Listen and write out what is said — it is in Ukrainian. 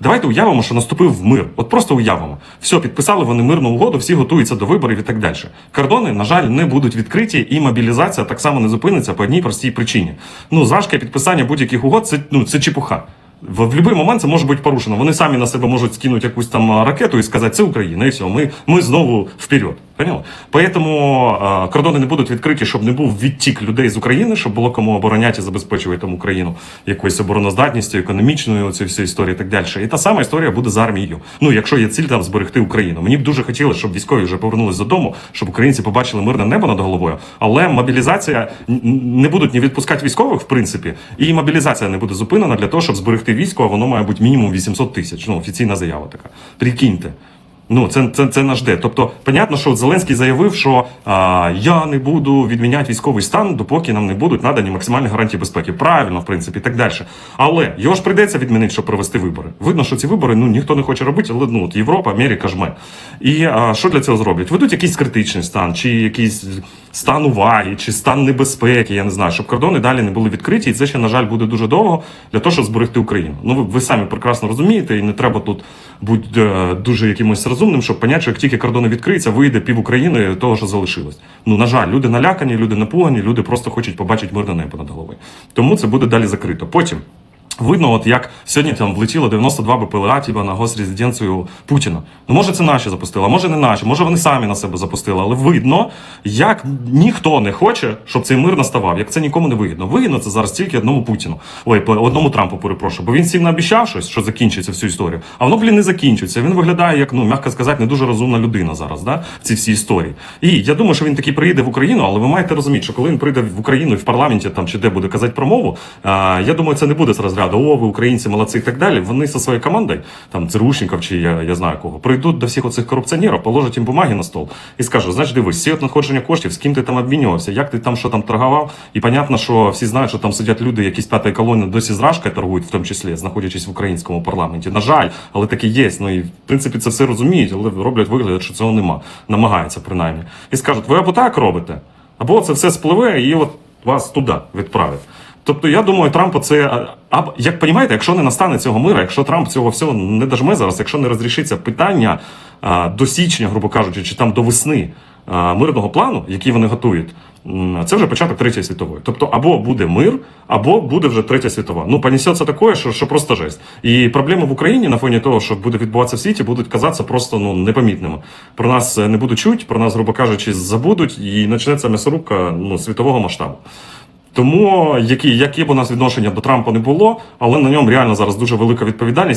Давайте уявимо, що наступив мир. От просто уявимо. Все, підписали вони мирну угоду, всі готуються до виборів і так далі. Кордони, на жаль, не будуть відкриті, і мобілізація так само не зупиниться по одній простій причині. Ну, зашки підписання будь-яких угод це, ну, це чепуха. В, в будь-який момент це може бути порушено. Вони самі на себе можуть скинути якусь там ракету і сказати, це Україна, і все, ми, ми знову вперед. Поняли? Поэтому кордони не будуть відкриті, щоб не був відтік людей з України, щоб було кому обороняти і забезпечувати там Україну якоюсь обороноздатністю, економічною цією всю історію і так далі. І та сама історія буде з армією. Ну, якщо є ціль там зберегти Україну. Мені б дуже хотілося, щоб військові вже повернулись додому, щоб українці побачили мирне небо над головою. Але мобілізація не будуть ні відпускати військових, в принципі, і мобілізація не буде зупинена для того, щоб зберегти військо. Воно має бути мінімум 800 тисяч. Ну, офіційна заява така. Прикиньте. Ну, це, це, це наш де. Тобто, понятно, що Зеленський заявив, що а, я не буду відміняти військовий стан, допоки нам не будуть надані максимальні гарантії безпеки. Правильно, в принципі, і так далі. Але його ж прийдеться відмінити, щоб провести вибори. Видно, що ці вибори ну ніхто не хоче робити, але ну от Європа, Америка жме. І а, що для цього зроблять? Ведуть якийсь критичний стан, чи якийсь стан уваги, чи стан небезпеки, я не знаю, щоб кордони далі не були відкриті, і це ще, на жаль, буде дуже довго для того, щоб зберегти Україну. Ну ви, ви самі прекрасно розумієте, і не треба тут бути е, дуже якимось розумним, щоб поняти, що як тільки кордони відкриються, вийде пів України того, що залишилось. Ну на жаль, люди налякані, люди напугані, люди просто хочуть побачити мирне небо над головою. Тому це буде далі закрито. Потім. Видно, от як сьогодні там влетіло 92 БПЛА тіба на госрезиденцію Путіна. Ну може це наші запустили, а може не наші, може вони самі на себе запустили. Але видно, як ніхто не хоче, щоб цей мир наставав. Як це нікому не вигідно. Вигідно це зараз тільки одному Путіну. Ой, одному Трампу перепрошую. Бо він всім наобіцяв щось, що закінчиться всю історію. А воно, блін, не закінчується. Він виглядає як, ну м'яко сказати, не дуже розумна людина зараз, да, в цій всій історії. І я думаю, що він таки приїде в Україну, але ви маєте розуміти, що коли він прийде в Україну і в парламенті там чи де буде казати промову, а, я думаю, це не буде з розряду о, ви українці, молодці і так далі. Вони зі своєю командою, там ЦРУшників чи я, я знаю кого, прийдуть до всіх оцих корупціонерів, положать їм бумаги на стол і скажуть, значить, дивись, всі надходження коштів, з ким ти там обмінювався, як ти там що там торгував. І понятно, що всі знають, що там сидять люди, які з п'ятої колони досі з торгують, в тому числі, знаходячись в українському парламенті. На жаль, але таке є. Ну і в принципі це все розуміють, але роблять вигляд, що цього нема. Намагаються принаймні. І скажуть, ви або так робите, або це все спливе і от вас туди відправить. Тобто, я думаю, Трампа це а, як розумієте, якщо не настане цього мира, якщо Трамп цього всього не дожме зараз, якщо не розрішиться питання а, до січня, грубо кажучи, чи там до весни а, мирного плану, який вони готують, це вже початок третьої світової. Тобто, або буде мир, або буде вже третя світова. Ну, понесеться таке, що, що просто жесть. І проблеми в Україні на фоні того, що буде відбуватися в світі, будуть казатися просто ну непомітними. Про нас е, не будуть чуть, про нас, грубо кажучи, забудуть, і почнеться м'ясорубка ну, світового масштабу. Тому які, які б у нас відношення до Трампа не було, але на ньому реально зараз дуже велика відповідальність.